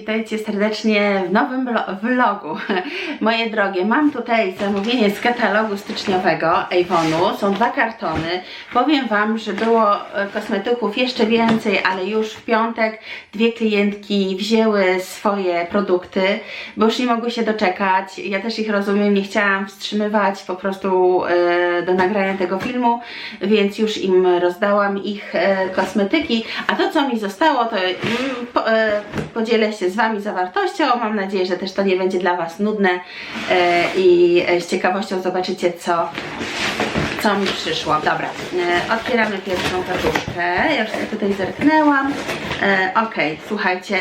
Witajcie serdecznie w nowym vlogu. Moje drogie, mam tutaj zamówienie z katalogu styczniowego Avonu. Są dwa kartony. Powiem Wam, że było e, kosmetyków jeszcze więcej, ale już w piątek dwie klientki wzięły swoje produkty, bo już nie mogły się doczekać. Ja też ich rozumiem, nie chciałam wstrzymywać po prostu e, do nagrania tego filmu, więc już im rozdałam ich e, kosmetyki. A to, co mi zostało, to mm, po, podzielę się z Wami zawartością. Mam nadzieję, że też to nie będzie dla Was nudne e, i e, z ciekawością zobaczycie, co, co mi przyszło. Dobra, e, otwieramy pierwszą kartuszkę. Ja już sobie tutaj zerknęłam. Ok, słuchajcie.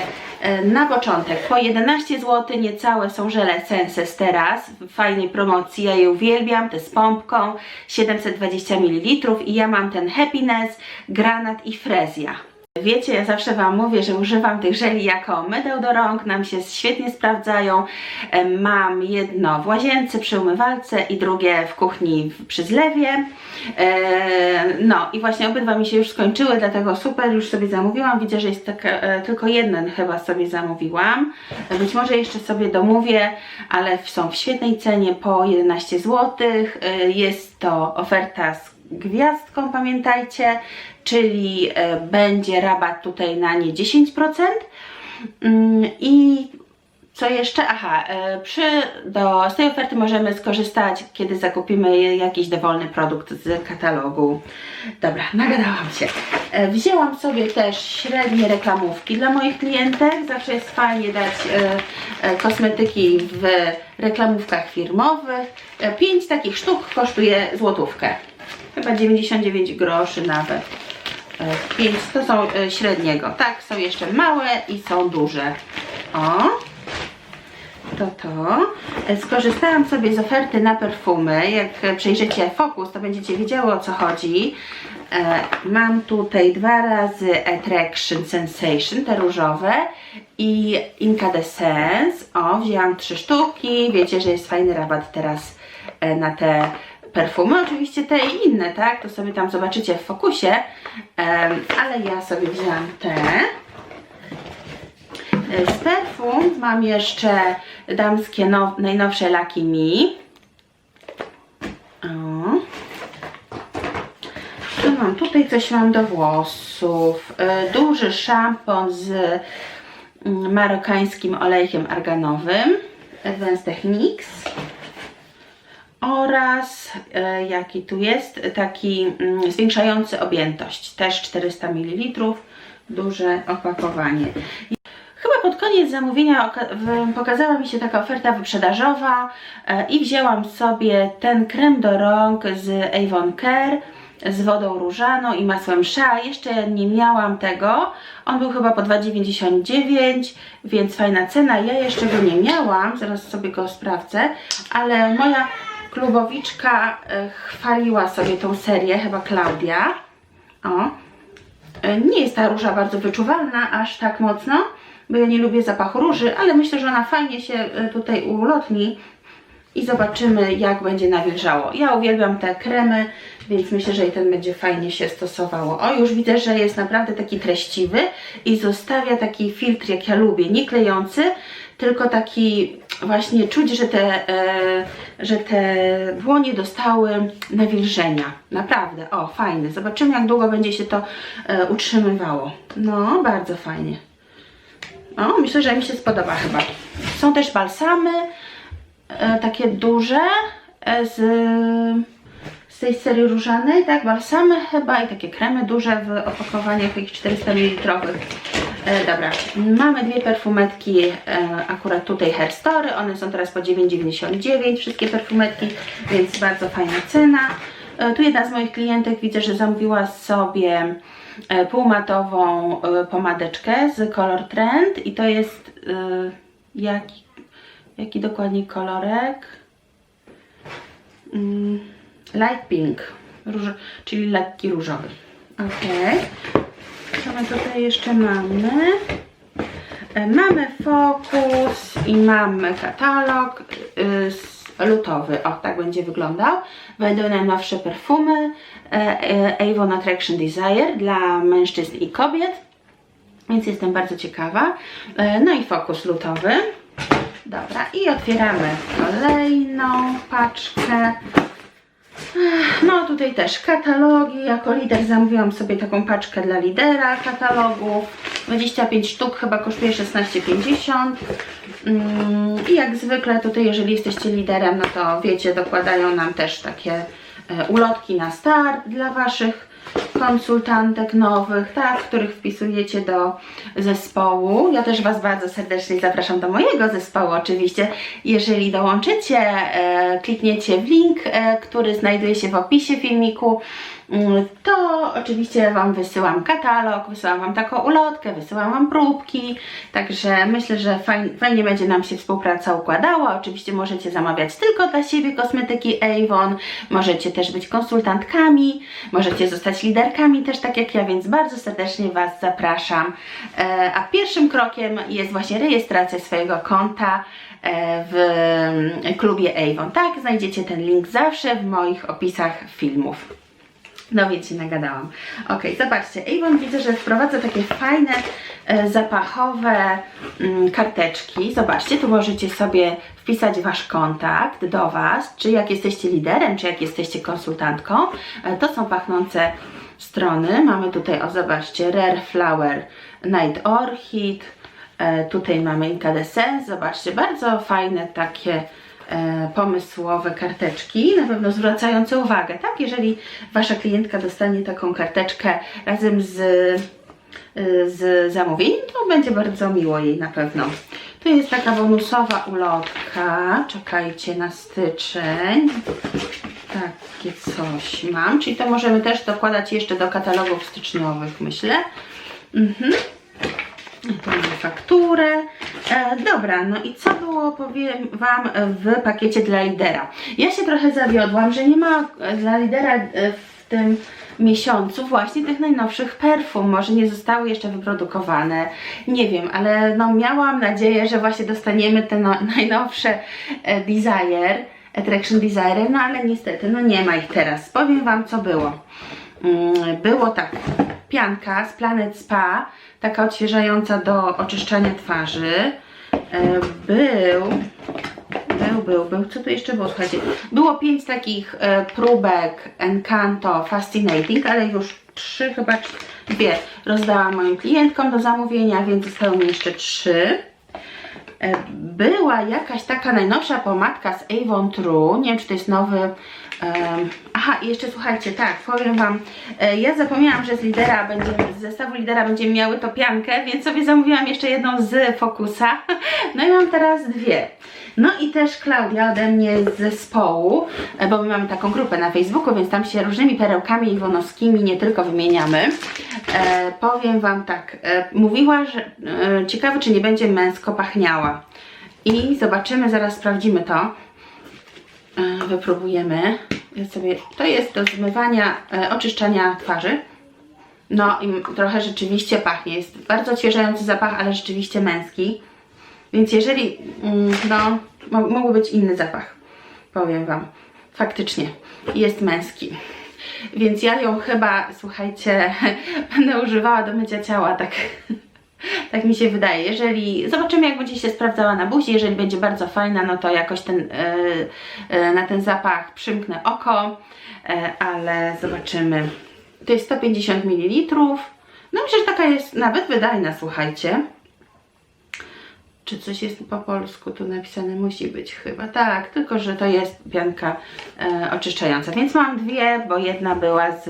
Na początek po 11 zł niecałe są żele Senses teraz w fajnej promocji, ja je uwielbiam, te z pompką 720 ml i ja mam ten Happiness, Granat i Frezja. Wiecie, ja zawsze Wam mówię, że używam tych żeli jako mydeł do rąk, nam się świetnie sprawdzają. E, Mam jedno w łazience przy umywalce i drugie w kuchni przy zlewie. E, No i właśnie obydwa mi się już skończyły, dlatego super, już sobie zamówiłam. Widzę, że jest taka, e, tylko jeden chyba sobie zamówiłam. Być może jeszcze sobie domówię, ale są w świetnej cenie po 11 zł. Jest to oferta z gwiazdką, pamiętajcie, czyli e, będzie rabat tutaj na nie 10%. Mm, I co jeszcze? Aha, e, przy, do, z tej oferty możemy skorzystać, kiedy zakupimy jakiś dowolny produkt z katalogu. Dobra, nagadałam się. E, Wzięłam sobie też średnie reklamówki dla moich klientek. Zawsze jest fajnie dać kosmetyki w reklamówkach firmowych. Pięć takich sztuk kosztuje złotówkę. Chyba 99 groszy nawet. 5 to są e, średniego. Tak, są jeszcze małe i są duże. O, to to. E, Skorzystałam sobie z oferty na perfumy. Jak e, przejrzycie fokus, to będziecie wiedziały o co chodzi. E, Mam tutaj dwa razy Attraction Sensation, te różowe i Incandescence. O, wzięłam trzy sztuki. Wiecie, że jest fajny rabat teraz e, na te perfumy. Oczywiście te i inne, tak? To sobie tam zobaczycie w fokusie. Ale ja sobie wzięłam te. Z perfum mam jeszcze damskie now, najnowsze Lucky Me. O. Co mam? Tutaj coś mam do włosów. E, Duży szampon z mm, marokańskim olejkiem arganowym. Advanced Techniques. Oraz e, jaki tu jest? Taki mm, zwiększający objętość. Też 400 ml. Duże opakowanie. Chyba pod koniec zamówienia pokazała mi się taka oferta wyprzedażowa e, i wzięłam sobie ten krem do rąk z Avon Care z wodą różaną i masłem sza. Jeszcze nie miałam tego. On był chyba po 2,99, więc fajna cena. Ja jeszcze go nie miałam, zaraz sobie go sprawdzę, ale moja klubowiczka e, chwaliła sobie tą serię, chyba Klaudia. O, E, Nie jest ta róża bardzo wyczuwalna, aż tak mocno, bo ja nie lubię zapachu róży, ale myślę, że ona fajnie się e, tutaj ulotni i zobaczymy, jak będzie nawilżało. Ja uwielbiam te kremy, więc myślę, że i ten będzie fajnie się stosowało. O, już widzę, że jest naprawdę taki treściwy i zostawia taki filtr, jak ja lubię, nie klejący, tylko taki właśnie czuć, że te, e, że te dłonie dostały nawilżenia. Naprawdę, o, fajne. Zobaczymy, jak długo będzie się to e, utrzymywało. No, bardzo fajnie. O, myślę, że mi się spodoba chyba. Są też balsamy, e, takie duże, e, z, z tej serii różanej, tak, balsamy chyba i takie kremy duże w opakowaniach takich 400 ml. E, dobra, mamy dwie perfumetki, e, akurat tutaj Herstory, one są teraz po 9,99 wszystkie perfumetki, więc bardzo fajna cena. E, tu jedna z moich klientek widzę, że zamówiła sobie półmatową pomadeczkę z Color Trend i to jest jaki, jaki dokładnie kolorek? Mm, light pink, róż, czyli lekki różowy. Ok. Co my tutaj jeszcze mamy? E, Mamy fokus i mamy katalog y, lutowy. O, tak będzie wyglądał. Będą najnowsze perfumy e, e, Avon Attraction Desire dla mężczyzn i kobiet. Więc jestem bardzo ciekawa. No i fokus lutowy. Dobra, i otwieramy kolejną paczkę. No tutaj też katalogi. Jako lider zamówiłam sobie taką paczkę dla lidera katalogów. 25 sztuk chyba kosztuje 16,50. Mm, I jak zwykle tutaj, jeżeli jesteście liderem, no to wiecie, dokładają nam też takie e, ulotki na start dla Waszych konsultantek nowych, tak, których wpisujecie do zespołu. Ja też Was bardzo serdecznie zapraszam do mojego zespołu oczywiście. Jeżeli dołączycie, e, klikniecie w link, e, który znajduje się w opisie filmiku, to oczywiście Wam wysyłam katalog, wysyłam Wam taką ulotkę, wysyłam Wam próbki, także myślę, że fajnie, fajnie będzie nam się współpraca układała. Oczywiście możecie zamawiać tylko dla siebie kosmetyki Avon, możecie też być konsultantkami, możecie zostać liderkami też tak jak ja, więc bardzo serdecznie Was zapraszam. E, A pierwszym krokiem jest właśnie rejestracja swojego konta e, w mm, klubie Avon. Tak, znajdziecie ten link zawsze w moich opisach filmów. No więc się nagadałam. Ok, zobaczcie, Avon widzę, że wprowadza takie fajne, e, zapachowe mm, karteczki. Zobaczcie, tu możecie sobie wpisać Wasz kontakt do Was, czy jak jesteście liderem, czy jak jesteście konsultantką. E, to są pachnące strony. Mamy tutaj, o zobaczcie, Rare Flower Night Orchid. E, tutaj mamy Incandescence. Zobaczcie, bardzo fajne takie pomysłowe karteczki, na pewno zwracające uwagę, tak? Jeżeli Wasza klientka dostanie taką karteczkę razem z, y, z zamówieniem, to będzie bardzo miło jej na pewno. Tu jest taka bonusowa ulotka, czekajcie na styczeń. Takie coś mam, czyli to możemy też dokładać jeszcze do katalogów styczniowych, myślę. Mhm. Mamy fakturę. E, dobra, no i co było, powiem Wam, w pakiecie dla lidera. Ja się trochę zawiodłam, że nie ma e, dla lidera e, w tym miesiącu właśnie tych najnowszych perfum. Może nie zostały jeszcze wyprodukowane, nie wiem, ale no miałam nadzieję, że właśnie dostaniemy te no, najnowsze e, Desire, Attraction Desire, no ale niestety, no nie ma ich teraz. Powiem Wam, co było. Mm, Było tak, pianka z Planet Spa, taka odświeżająca do oczyszczania twarzy. Był, był, był, był, co tu jeszcze było, słuchajcie, było pięć takich e, próbek Encanto Fascinating, ale już trzy, chyba dwie rozdałam moim klientkom do zamówienia, więc zostały mi jeszcze trzy. E, była jakaś taka najnowsza pomadka z Avon True, nie wiem czy to jest nowy, aha i jeszcze słuchajcie, tak, powiem Wam, e, ja zapomniałam, że z lidera będzie, z zestawu lidera będziemy miały to piankę, więc sobie zamówiłam jeszcze jedną z Focusa, no i mam teraz dwie. No i też Klaudia ode mnie z zespołu, e, bo my mamy taką grupę na Facebooku, więc tam się różnymi perełkami iwonowskimi nie tylko wymieniamy. E, powiem Wam tak, e, mówiła, że e, ciekawe czy nie będzie męsko pachniała. I zobaczymy, zaraz sprawdzimy to. E, wypróbujemy. Ja sobie, to jest do zmywania, e, oczyszczania twarzy. No i trochę rzeczywiście pachnie. Jest bardzo odświeżający zapach, ale rzeczywiście męski. Więc jeżeli, mm, no, mógł być inny zapach, powiem Wam. Faktycznie, jest męski. Więc ja ją chyba, słuchajcie, będę używała do mycia ciała, tak, tak mi się wydaje. Jeżeli, zobaczymy jak będzie się sprawdzała na buzi, jeżeli będzie bardzo fajna, no to jakoś ten, e, e, na ten zapach przymknę oko, e, ale zobaczymy. To jest 150 ml. No myślę, że taka jest nawet wydajna, słuchajcie. Czy coś jest po polsku tu napisane? Musi być chyba. Tak, tylko że to jest pianka e, oczyszczająca. Więc mam dwie, bo jedna była z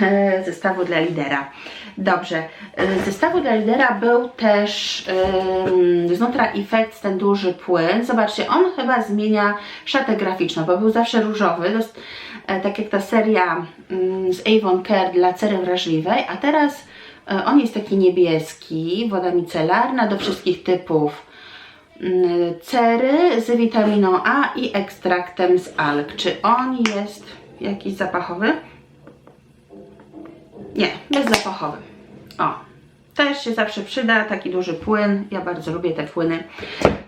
e, zestawu dla lidera. Dobrze. E, z zestawu dla lidera był też e, z Nutra Effects ten duży płyn. Zobaczcie, on chyba zmienia szatę graficzną, bo był zawsze różowy. Dost, e, tak jak ta seria mm, z Avon Care dla cery wrażliwej, a teraz On jest taki niebieski, woda micelarna do wszystkich typów mm, cery z witaminą A i ekstraktem z alg. Czy on jest jakiś zapachowy? Nie, bezzapachowy. O, też się zawsze przyda, taki duży płyn. Ja bardzo lubię te płyny.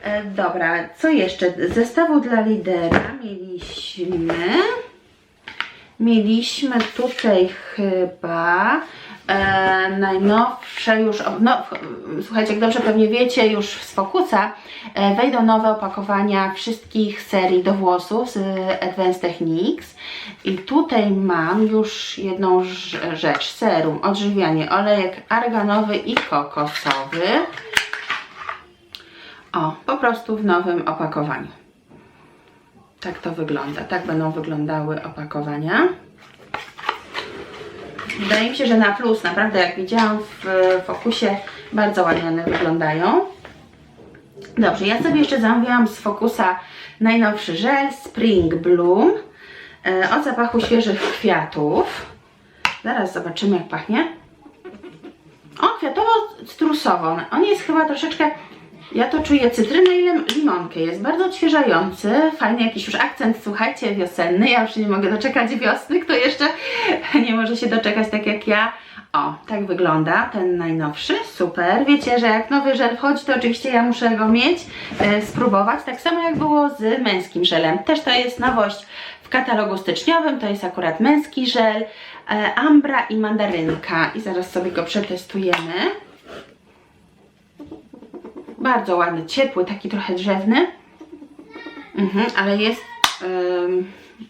E, dobra, co jeszcze? Zestawu dla lidera mieliśmy mieliśmy tutaj chyba e, najnowsze już, no, słuchajcie, jak dobrze pewnie wiecie, już z Focusa e, wejdą nowe opakowania wszystkich serii do włosów z Advanced Techniques i tutaj mam już jedną rz- rzecz, serum, odżywianie, olejek arganowy i kokosowy. O, po prostu w nowym opakowaniu. Tak to wygląda. Tak będą wyglądały opakowania. Wydaje mi się, że na plus, naprawdę jak widziałam w fokusie, bardzo ładnie one wyglądają. Dobrze, ja sobie jeszcze zamówiłam z fokusa najnowszy żel Spring Bloom e, o zapachu świeżych kwiatów. Zaraz zobaczymy jak pachnie. O, kwiatowo-strusowo. On jest chyba troszeczkę, ja to czuję cytrynę i lim- limonkę. Jest bardzo odświeżający, fajny jakiś już akcent, słuchajcie, wiosenny. Ja już nie mogę doczekać wiosny, kto jeszcze nie może się doczekać tak jak ja. O, tak wygląda ten najnowszy, super. Wiecie, że jak nowy żel wchodzi, to oczywiście ja muszę go mieć, e, spróbować. Tak samo jak było z męskim żelem. Też to jest nowość w katalogu styczniowym, to jest akurat męski żel, e, ambra i mandarynka. I zaraz sobie go przetestujemy. Bardzo ładny, ciepły, taki trochę drzewny. Mhm, ale jest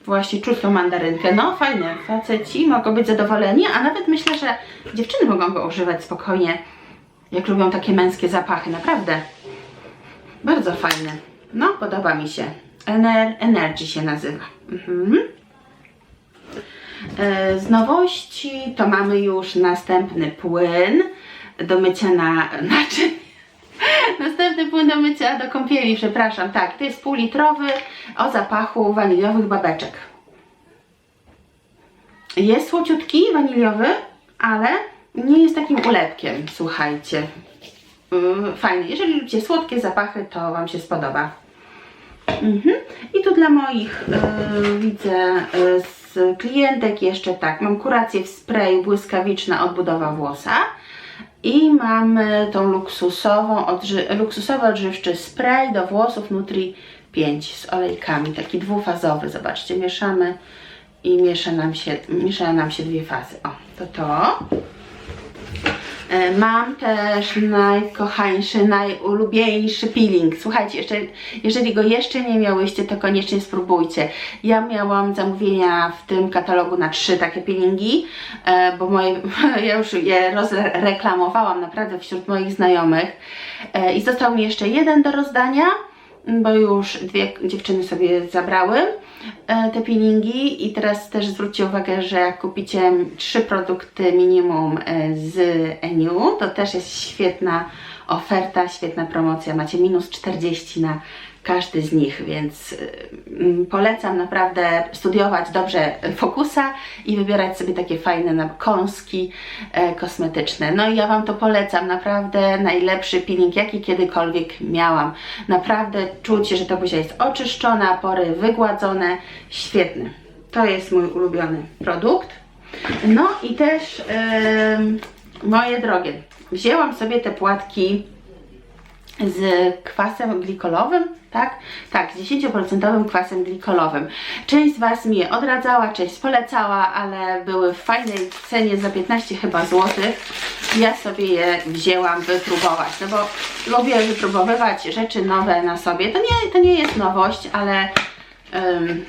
właśnie czuć mandarynkę. No fajne, faceci mogą być zadowoleni, a nawet myślę, że dziewczyny mogą go używać spokojnie, jak lubią takie męskie zapachy, naprawdę. Bardzo fajne. No, podoba mi się. Ener Energy się nazywa. Mhm. E, Z nowości to mamy już następny płyn do mycia na naczyń. Następny płyn do mycia do kąpieli, przepraszam. Tak, to jest półlitrowy o zapachu waniliowych babeczek. Jest słociutki, waniliowy, ale nie jest takim ulepkiem, słuchajcie. Yy, Fajny. Jeżeli lubicie słodkie zapachy, to Wam się spodoba. Mhm. I tu dla moich yy, widzę yy, z klientek jeszcze tak, mam kurację w sprayu błyskawiczna odbudowa włosa i mamy tą luksusową, odży luksusowy odżywczy spray do włosów Nutri 5 z olejkami, taki dwufazowy, zobaczcie, mieszamy i miesza nam się, mieszają nam się dwie fazy. O, to to. E, Mam też najkochańszy, najulubieńszy peeling. Słuchajcie, jeszcze, jeżeli go jeszcze nie miałyście, to koniecznie spróbujcie. Ja miałam zamówienia w tym katalogu na trzy takie peelingi, e, bo moje, ja już je rozreklamowałam naprawdę wśród moich znajomych. E, I został mi jeszcze jeden do rozdania bo już dwie dziewczyny sobie zabrały te peelingi i teraz też zwróćcie uwagę, że jak kupicie trzy produkty minimum e, z Eniu, to też jest świetna oferta, świetna promocja. Macie minus 40 na każdy z nich, więc mm, polecam naprawdę studiować dobrze fokusa i wybierać sobie takie fajne kąski e, kosmetyczne. No i ja Wam to polecam, naprawdę najlepszy peeling, jaki kiedykolwiek miałam. Naprawdę czuć, że ta buzia jest oczyszczona, pory wygładzone, świetny. To jest mój ulubiony produkt. No i też em, moje drogie, wzięłam sobie te płatki z kwasem glikolowym, tak? Tak, z 10% kwasem glikolowym. Część z Was mi je odradzała, część polecała, ale były w fajnej cenie za 15 chyba złotych. Ja sobie je wzięłam wypróbować, no bo lubię wypróbowywać rzeczy nowe na sobie. To nie, to nie jest nowość, ale em,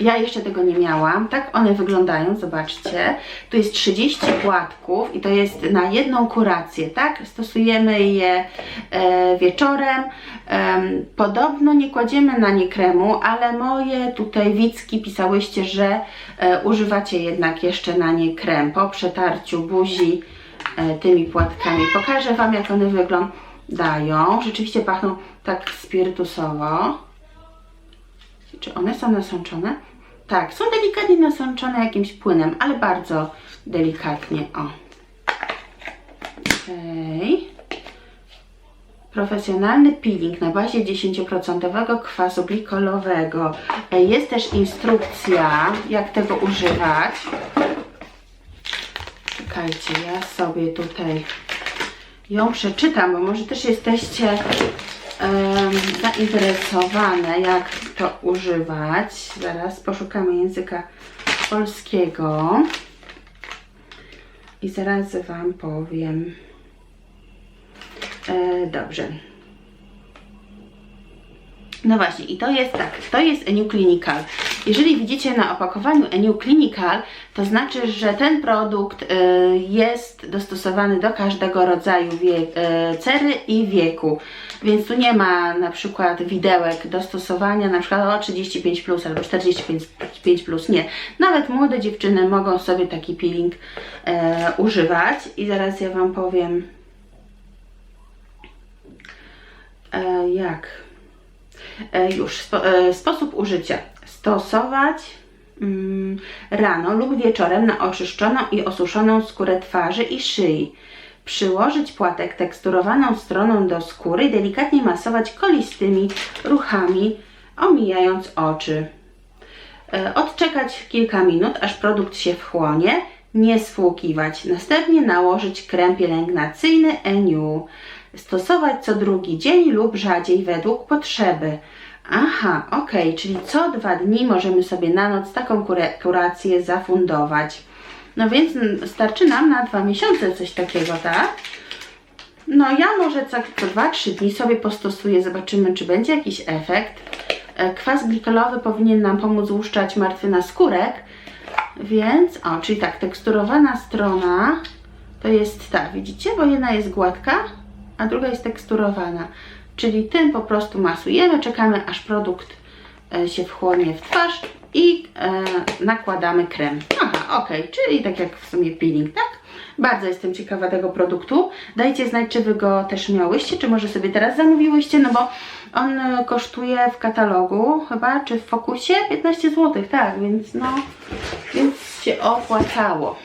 ja jeszcze tego nie miałam. Tak one wyglądają, zobaczcie. Tu jest 30 płatków i to jest na jedną kurację, tak? Stosujemy je e, wieczorem. Em, podobno nie kładziemy na nie kremu, ale moje tutaj widzki pisałyście, że e, używacie jednak jeszcze na nie krem po przetarciu buzi e, tymi płatkami. Pokażę Wam jak one wyglądają. Rzeczywiście pachną tak spirytusowo. Czy one są nasączone? Tak, są delikatnie nasączone jakimś płynem, ale bardzo delikatnie. O. Okej. Profesjonalny peeling na bazie 10% kwasu glikolowego. Jest też instrukcja, jak tego używać. Czekajcie, ja sobie tutaj ją przeczytam, bo może też jesteście zainteresowane, jak to używać. Zaraz poszukamy języka polskiego. I zaraz Wam powiem. E, dobrze. No właśnie, i to jest tak, to jest Eniu Clinical. Jeżeli widzicie na opakowaniu Eniu Clinical, to znaczy, że ten produkt y, jest dostosowany do każdego rodzaju y, cery i wieku. Więc tu nie ma na przykład widełek dostosowania, na przykład o 35 plus albo 45 plus, nie. Nawet młode dziewczyny mogą sobie taki peeling e, używać i zaraz ja Wam powiem e, jak. E, już e, sposób użycia. Stosować mm, rano lub wieczorem na oczyszczoną i osuszoną skórę twarzy i szyi. Przyłożyć płatek teksturowaną stroną do skóry i delikatnie masować kolistymi ruchami, omijając oczy. E, Odczekać kilka minut, aż produkt się wchłonie, nie spłukiwać. Następnie nałożyć krem pielęgnacyjny Eniu. Stosować co drugi dzień lub rzadziej według potrzeby. Aha, ok, czyli co dwa dni możemy sobie na noc taką kurację zafundować. No więc starczy nam na dwa miesiące coś takiego, tak? No ja może co, co 2-3 dni sobie postosuję, zobaczymy czy będzie jakiś efekt. E, Kwas glikolowy powinien nam pomóc łuszczać martwy naskórek, więc o, czyli tak, teksturowana strona to jest ta, widzicie, bo jedna jest gładka, a druga jest teksturowana. Czyli tym po prostu masujemy, czekamy aż produkt e, się wchłonie w twarz i e, nakładamy krem. Aha, ok, czyli tak jak w sumie peeling, tak? Bardzo jestem ciekawa tego produktu. Dajcie znać, czy Wy go też miałyście, czy może sobie teraz zamówiłyście, no bo on e, kosztuje w katalogu chyba, czy w Fokusie 15 zł, tak, więc no, więc się opłacało.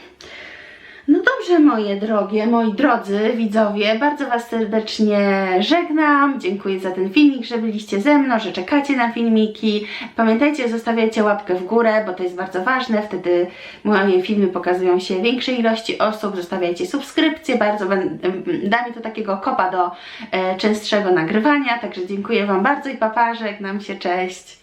Dobrze, moje drogie, moi drodzy widzowie, bardzo Was serdecznie żegnam. Dziękuję za ten filmik, że byliście ze mną, że czekacie na filmiki. Pamiętajcie, zostawiajcie łapkę w górę, bo to jest bardzo ważne. Wtedy moje filmy pokazują się większej ilości osób. Zostawiajcie subskrypcje, bardzo da mi to takiego kopa do e, częstszego nagrywania. Także dziękuję Wam bardzo i papa, żegnam się, cześć.